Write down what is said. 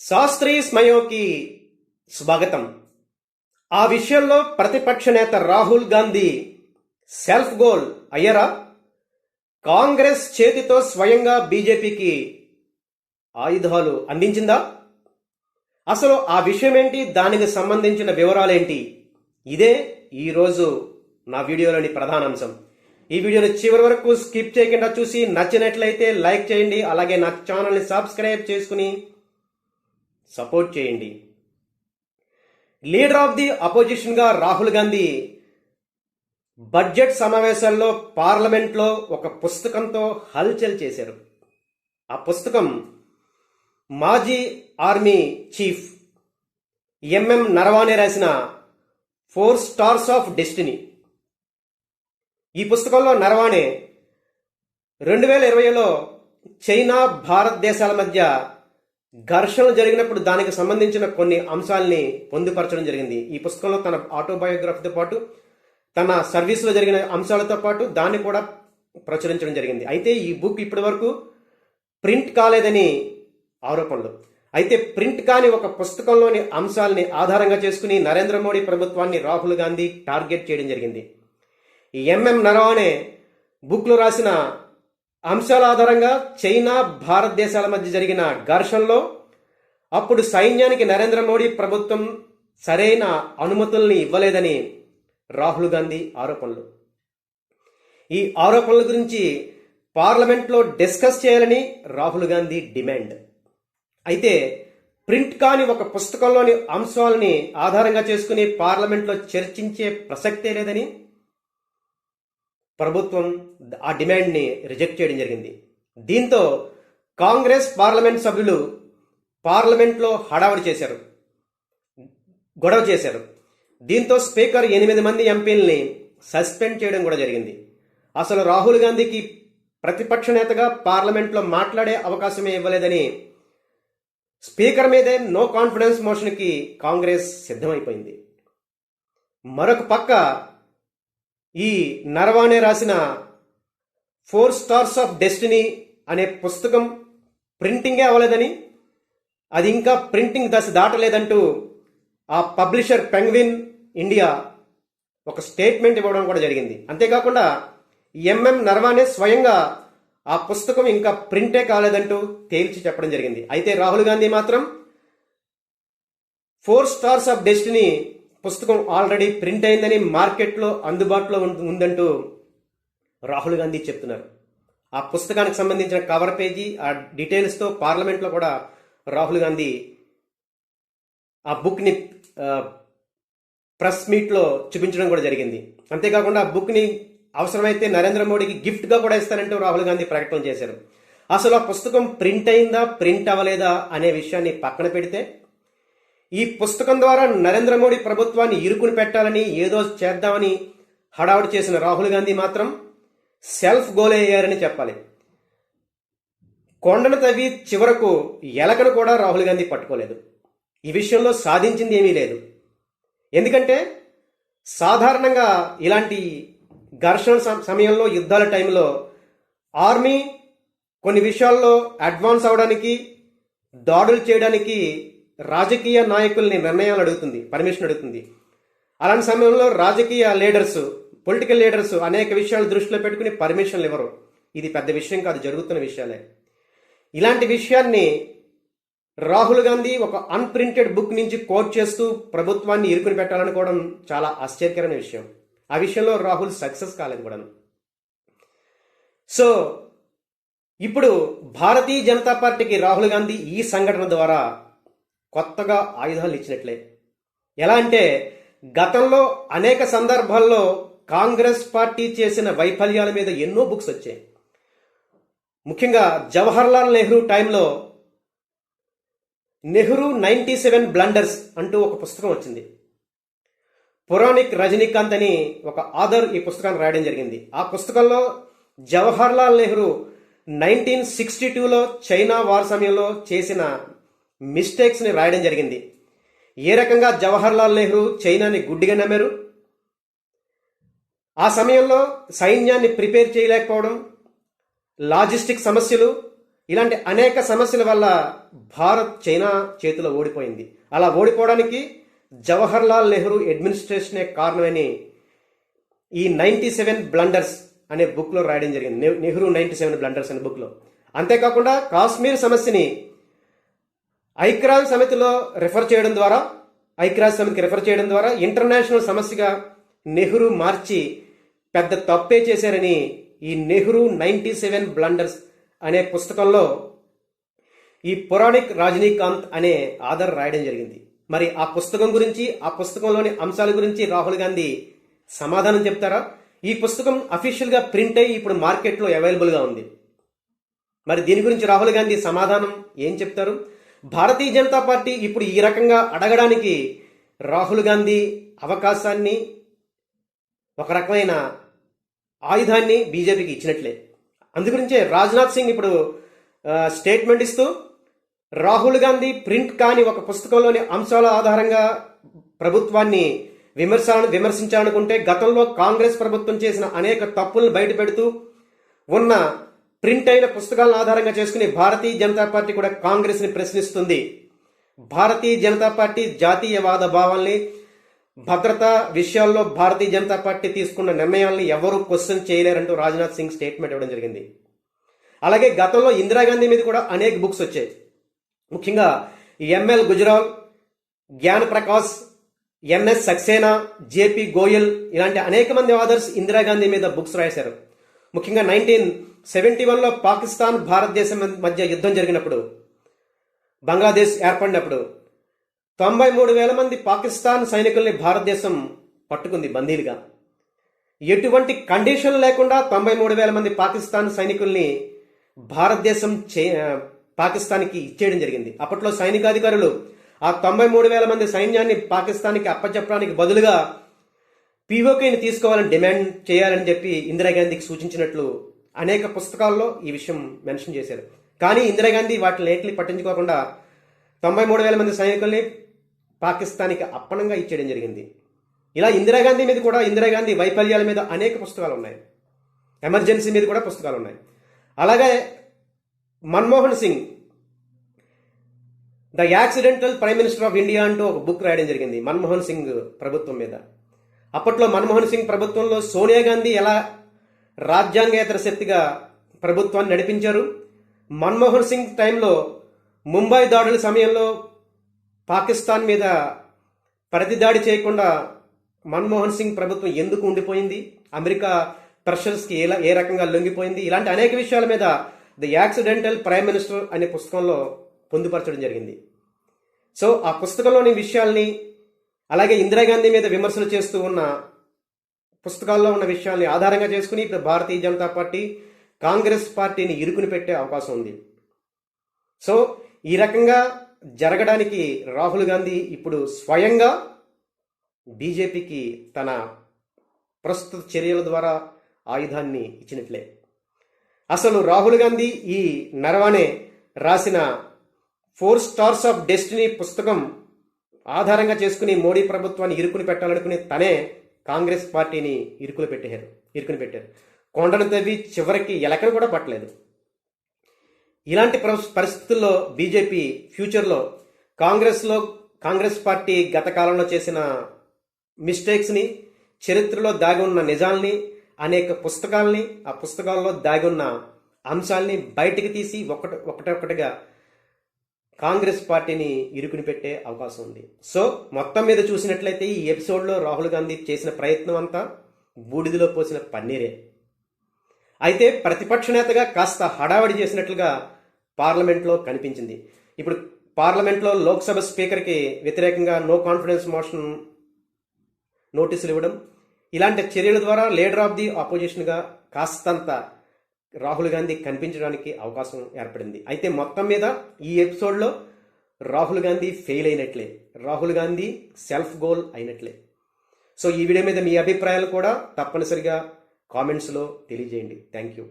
శాస్త్రీ స్మయోకి స్వాగతం. ఆ విషయంలో ప్రతిపక్ష నేత రాహుల్ గాంధీ సెల్ఫ్ గోల్ అయ్యరా? కాంగ్రెస్ చేతితో స్వయంగా బీజేపీకి ఆయుధాలు అందించిందా? అసలు ఆ విషయం ఏంటి దానికి సంబంధించిన వివరాలేంటి? ఇదే ఈరోజు నా వీడియోలోని ప్రధానాంశం ఈ వీడియోని చివరి వరకు స్కిప్ చేయకుండా చూసి నచ్చినట్లయితే లైక్ చేయండి అలాగే నా ఛానల్ని సబ్స్క్రైబ్ చేసుకుని సపోర్ట్ చేయండి. లీడర్ ఆఫ్ ది అపోజిషన్గా రాహుల్ గాంధీ బడ్జెట్ సమావేశాల్లో పార్లమెంట్లో ఒక పుస్తకంతో హల్చల్ చేశారు. ఆ పుస్తకం మాజీ ఆర్మీ చీఫ్ ఎంఎం నరవానే రాసిన ఫోర్ స్టార్స్ ఆఫ్ డెస్టినీ. ఈ పుస్తకంలో నరవాణే రెండు వేల ఇరవైలో చైనా భారతదేశాల మధ్య ఘర్షణలు జరిగినప్పుడు దానికి సంబంధించిన కొన్ని అంశాలని పొందుపరచడం జరిగింది. ఈ పుస్తకంలో తన ఆటోబయోగ్రఫీతో పాటు తన సర్వీస్లో జరిగిన అంశాలతో పాటు దాన్ని కూడా ప్రచురించడం జరిగింది. అయితే ఈ బుక్ ఇప్పటి వరకు ప్రింట్ కాలేదని ఆరోపణలు. అయితే ప్రింట్ కాని ఒక పుస్తకంలోని అంశాలని ఆధారంగా చేసుకుని నరేంద్ర మోడీ ప్రభుత్వాన్ని రాహుల్ గాంధీ టార్గెట్ చేయడం జరిగింది. ఈ ఎంఎం నరవాణే బుక్లో రాసిన అంశాల ఆధారంగా చైనా భారతదేశాల మధ్య జరిగిన ఘర్షణలో అప్పుడు సైన్యానికి నరేంద్ర మోడీ ప్రభుత్వం సరైన అనుమతుల్ని ఇవ్వలేదని రాహుల్ గాంధీ ఆరోపణలు. ఈ ఆరోపణల గురించి పార్లమెంట్లో డిస్కస్ చేయాలని రాహుల్ గాంధీ డిమాండ్. అయితే ప్రింట్ కాని ఒక పుస్తకంలోని అంశాలని ఆధారంగా చేసుకుని పార్లమెంట్లో చర్చించే ప్రసక్తే లేదని ప్రభుత్వం ఆ డిమాండ్ని రిజెక్ట్ చేయడం జరిగింది. దీంతో కాంగ్రెస్ పార్లమెంట్ సభ్యులు పార్లమెంట్లో హడావుడి చేశారు. గొడవ చేశారు. దీంతో స్పీకర్ ఎనిమిది మంది ఎంపీల్ని సస్పెండ్ చేయడం కూడా జరిగింది. అసలు రాహుల్ గాంధీకి ప్రతిపక్ష నేతగా పార్లమెంట్లో మాట్లాడే అవకాశమే ఇవ్వలేదని స్పీకర్ మీదే నో కాన్ఫిడెన్స్ మోషన్కి కాంగ్రెస్ సిద్ధమైపోయింది. మరొక పక్క ఈ నరవాణే రాసిన ఫోర్ స్టార్స్ ఆఫ్ డెస్టినీ అనే పుస్తకం ప్రింటింగే అవ్వలేదని అది ఇంకా ప్రింటింగ్ దశ దాటలేదంటూ ఆ పబ్లిషర్ పెంగ్విన్ ఇండియా ఒక స్టేట్మెంట్ ఇవ్వడం కూడా జరిగింది. అంతేకాకుండా ఎంఎం నర్వానే స్వయంగా ఆ పుస్తకం ఇంకా ప్రింటే కాలేదంటూ తేల్చి చెప్పడం జరిగింది. అయితే రాహుల్ గాంధీ మాత్రం ఫోర్ స్టార్స్ ఆఫ్ డెస్టినీ పుస్తకం ఆల్రెడీ ప్రింట్ అయిందని మార్కెట్లో అందుబాటులో ఉందంటూ రాహుల్ గాంధీ చెప్తున్నారు. ఆ పుస్తకానికి సంబంధించిన కవర్ పేజీ ఆ డీటెయిల్స్తో పార్లమెంట్లో కూడా రాహుల్ గాంధీ ఆ బుక్ని ప్రెస్ మీట్లో చూపించడం కూడా జరిగింది. అంతేకాకుండా ఆ బుక్ని అవసరమైతే నరేంద్ర మోడీకి గిఫ్ట్గా కూడా ఇస్తారంటూ రాహుల్ గాంధీ ప్రకటన చేశారు. అసలు ఆ పుస్తకం ప్రింట్ అయిందా ప్రింట్ అవ్వలేదా అనే విషయాన్ని పక్కన పెడితే ఈ పుస్తకం ద్వారా నరేంద్ర మోడీ ప్రభుత్వాన్ని ఇరుకుని పెట్టాలని ఏదో చేద్దామని హడావుడి చేసిన రాహుల్ గాంధీ మాత్రం సెల్ఫ్ గోల్ అయ్యారని చెప్పాలి. కొండను తవ్వి చివరకు ఎలకను కూడా రాహుల్ గాంధీ పట్టుకోలేదు. ఈ విషయంలో సాధించింది ఏమీ లేదు. ఎందుకంటే సాధారణంగా ఇలాంటి ఘర్షణ సమయంలో యుద్ధాల టైంలో ఆర్మీ కొన్ని విషయాల్లో అడ్వాన్స్ అవడానికి దాడులు చేయడానికి రాజకీయ నాయకుల్ని నిర్ణయాలు అడుగుతుంది పర్మిషన్ అడుగుతుంది. అలాంటి సమయంలో రాజకీయ లీడర్స్ పొలిటికల్ లీడర్స్ అనేక విషయాలు దృష్టిలో పెట్టుకుని పర్మిషన్లు ఇవ్వరు. ఇది పెద్ద విషయం కాదు జరుగుతున్న విషయాలే. ఇలాంటి విషయాన్ని రాహుల్ గాంధీ ఒక అన్ప్రింటెడ్ బుక్ నుంచి కోట్ చేస్తూ ప్రభుత్వాన్ని ఇరుకుని పెట్టాలనుకోవడం చాలా ఆశ్చర్యకరమైన విషయం. ఆ విషయంలో రాహుల్ సక్సెస్ కాలేదు కూడాను. సో ఇప్పుడు భారతీయ జనతా పార్టీకి రాహుల్ గాంధీ ఈ సంఘటన ద్వారా కొత్తగా ఆయుధాలు ఇచ్చినట్లే. ఎలా అంటే గతంలో అనేక సందర్భాల్లో కాంగ్రెస్ పార్టీ చేసిన వైఫల్యాల మీద ఎన్నో బుక్స్ వచ్చాయి. ముఖ్యంగా జవహర్లాల్ నెహ్రూ టైంలో నెహ్రూ నైంటీ సెవెన్ బ్లండర్స్ అంటూ ఒక పుస్తకం వచ్చింది. పురాణిక్ రజనీకాంత్ అని ఒక ఆధర్ ఈ పుస్తకాన్ని రాయడం జరిగింది. ఆ పుస్తకంలో జవహర్లాల్ నెహ్రూ నైన్టీన్ సిక్స్టీ టూలో చైనా వార్ సమయంలో చేసిన మిస్టేక్స్ని రాయడం జరిగింది. ఏ రకంగా జవహర్లాల్ నెహ్రూ చైనాని గుడ్డిగా నమ్మారు? ఆ సమయంలో సైన్యాన్ని ప్రిపేర్ చేయలేకపోవడం లాజిస్టిక్ సమస్యలు ఇలాంటి అనేక సమస్యల వల్ల భారత్ చైనా చేతిలో ఓడిపోయింది. అలా ఓడిపోవడానికి జవహర్ లాల్ నెహ్రూ అడ్మినిస్ట్రేషనే కారణమని ఈ నైంటీ సెవెన్ బ్లండర్స్ అనే బుక్లో రాయడం జరిగింది. నెహ్రూ నైంటీ సెవెన్ బ్లండర్స్ అనే బుక్లో. అంతేకాకుండా కాశ్మీర్ సమస్యని ఐక్రాజ్ సమితిలో రిఫర్ చేయడం ద్వారా ఐక్రాజ్ సమితికి రిఫర్ చేయడం ద్వారా ఇంటర్నేషనల్ సమస్యగా నెహ్రూ మార్చి పెద్ద తప్పే చేశారని ఈ నెహ్రూ నైంటీ సెవెన్ బ్లండర్స్ అనే పుస్తకంలో ఈ పురాణిక్ రజనీకాంత్ అనే ఆధార్ రాయడం జరిగింది. మరి ఆ పుస్తకం గురించి ఆ పుస్తకంలోని అంశాల గురించి రాహుల్ గాంధీ సమాధానం చెప్తారా? ఈ పుస్తకం అఫీషియల్గా ప్రింట్ అయ్యి ఇప్పుడు మార్కెట్లో అవైలబుల్గా ఉంది. మరి దీని గురించి రాహుల్ గాంధీ సమాధానం ఏం చెప్తారు? భారతీయ జనతా పార్టీ ఇప్పుడు ఈ రకంగా అడగడానికి రాహుల్ గాంధీ అవకాశాన్ని ఒక రకమైన ఆయుధాన్ని బీజేపీకి ఇచ్చినట్లే. అందుగురించే రాజ్నాథ్ సింగ్ ఇప్పుడు స్టేట్మెంట్ ఇస్తూ రాహుల్ గాంధీ ప్రింట్ కాని ఒక పుస్తకంలోని అంశాల ఆధారంగా ప్రభుత్వాన్ని విమర్శాలను విమర్శించాలనుకుంటే గతంలో కాంగ్రెస్ ప్రభుత్వం చేసిన అనేక తప్పులను బయటపెడుతూ ఉన్న ప్రింట్ అయిన పుస్తకాలను ఆధారంగా చేసుకుని భారతీయ జనతా పార్టీ కూడా కాంగ్రెస్ని ప్రశ్నిస్తుంది. భారతీయ జనతా పార్టీ జాతీయవాద భావాల్ని భద్రతా విషయాల్లో భారతీయ జనతా పార్టీ తీసుకున్న నిర్ణయాల్ని ఎవరూ క్వశ్చన్ చేయలేరంటూ రాజ్నాథ్ సింగ్ స్టేట్మెంట్ ఇవ్వడం జరిగింది. అలాగే గతంలో ఇందిరాగాంధీ మీద కూడా అనేక బుక్స్ వచ్చాయి. ముఖ్యంగా ML Gujral Gyan Prakash MS Saxena JP Goyal ఇలాంటి అనేక మంది ఆథర్స్ ఇందిరాగాంధీ మీద బుక్స్ రాశారు. ముఖ్యంగా నైన్టీన్ సెవెంటీ వన్లో పాకిస్తాన్ భారతదేశం మధ్య యుద్ధం జరిగినప్పుడు బంగ్లాదేశ్ ఏర్పడినప్పుడు తొంభై మూడు వేల మంది పాకిస్తాన్ సైనికుల్ని భారతదేశం పట్టుకుంది బందీలుగా. ఎటువంటి కండిషన్ లేకుండా తొంభై మూడు వేల మంది పాకిస్తాన్ సైనికుల్ని భారతదేశం చే పాకిస్తాన్కి ఇచ్చేయడం జరిగింది. అప్పట్లో సైనికాధికారులు ఆ తొంభై మూడు వేల మంది సైన్యాన్ని పాకిస్తాన్కి అప్పచెప్పడానికి బదులుగా పీఓకేని తీసుకోవాలని డిమాండ్ చేయాలని చెప్పి ఇందిరాగాంధీకి సూచించినట్లు అనేక పుస్తకాల్లో ఈ విషయం మెన్షన్ చేశారు. కానీ ఇందిరాగాంధీ వాటిని లేట్లీ పట్టించుకోకుండా తొంభై మూడు వేల మంది సైనికుల్ని పాకిస్తాన్కి అప్పనంగా ఇచ్చేయడం జరిగింది. ఇలా ఇందిరాగాంధీ మీద కూడా ఇందిరాగాంధీ వైఫల్యాల మీద అనేక పుస్తకాలు ఉన్నాయి. ఎమర్జెన్సీ మీద కూడా పుస్తకాలు ఉన్నాయి. అలాగే Manmohan Singh the accidental prime minister of India అంటూ ఒక బుక్ రాయడం జరిగింది మన్మోహన్ సింగ్ ప్రభుత్వం మీద. అప్పట్లో మన్మోహన్ సింగ్ ప్రభుత్వంలో సోనియా గాంధీ ఎలా రాజ్యాంగేతర శక్తిగా ప్రభుత్వాన్ని నడిపించారు? మన్మోహన్ సింగ్ టైంలో ముంబై దాడుల సమయంలో పాకిస్తాన్ మీద ప్రతిదాడి చేయకుండా మన్మోహన్ సింగ్ ప్రభుత్వం ఎందుకు ఉండిపోయింది? అమెరికా ప్రెషర్స్కి ఎలా ఏ రకంగా లొంగిపోయింది? ఇలాంటి అనేక విషయాల మీద ది యాక్సిడెంటల్ ప్రైమ్ మినిస్టర్ అనే పుస్తకంలో పొందుపరచడం జరిగింది. సో ఆ పుస్తకంలోని విషయాల్ని అలాగే ఇందిరాగాంధీ మీద విమర్శలు చేస్తూ ఉన్న పుస్తకాల్లో ఉన్న విషయాల్ని ఆధారంగా చేసుకుని ఇప్పుడు భారతీయ జనతా పార్టీ కాంగ్రెస్ పార్టీని ఇరుకుని పెట్టే అవకాశం ఉంది. సో ఈ రకంగా జరగడానికి రాహుల్ గాంధీ ఇప్పుడు స్వయంగా బీజేపీకి తన ప్రస్తుత చర్యల ద్వారా ఆయుధాన్ని ఇచ్చినట్లే. అసలు రాహుల్ గాంధీ ఈ నరవానే రాసిన ఫోర్ స్టార్స్ ఆఫ్ డెస్టినీ పుస్తకం ఆధారంగా చేసుకుని మోడీ ప్రభుత్వాన్ని ఇరుకుని పెట్టాలనుకుని తనే కాంగ్రెస్ పార్టీని ఇరుకులు పెట్టారు ఇరుకుని పెట్టారు. కొండను తవ్వి చివరికి ఎలకను కూడా పట్టలేదు. ఇలాంటి పరిస్థితుల్లో బీజేపీ ఫ్యూచర్లో కాంగ్రెస్లో కాంగ్రెస్ పార్టీ గత కాలంలో చేసిన మిస్టేక్స్ని చరిత్రలో దాగి ఉన్న నిజాల్ని అనేక పుస్తకాల్ని ఆ పుస్తకాల్లో దాగి ఉన్న అంశాల్ని బయటికి తీసి ఒకటి ఒకటొకటిగా కాంగ్రెస్ పార్టీని ఇరుకుని పెట్టే అవకాశం ఉంది. సో మొత్తం మీద చూసినట్లయితే ఈ ఎపిసోడ్లో రాహుల్ గాంధీ చేసిన ప్రయత్నం అంతా బూడిదలో పోసిన పన్నీరే. అయితే ప్రతిపక్ష నేతగా కాస్త హడావడి చేసినట్లుగా పార్లమెంట్లో కనిపించింది. ఇప్పుడు పార్లమెంట్లో లోక్సభ స్పీకర్కి వ్యతిరేకంగా నో కాన్ఫిడెన్స్ మోషన్ నోటీసులు ఇవ్వడం ఇలాంటి చర్యల ద్వారా లీడర్ ఆఫ్ ది ఆపోజిషన్గా కాస్తంత రాహుల్ గాంధీ కనిపించడానికి అవకాశం ఏర్పడింది. అయితే మొత్తం మీద ఈ ఎపిసోడ్లో రాహుల్ గాంధీ ఫెయిల్ అయినట్లే. రాహుల్ గాంధీ సెల్ఫ్ గోల్ అయినట్లే. సో ఈ వీడియో మీద మీ అభిప్రాయాలు కూడా తప్పనిసరిగా కామెంట్స్లో తెలియజేయండి. Thank you.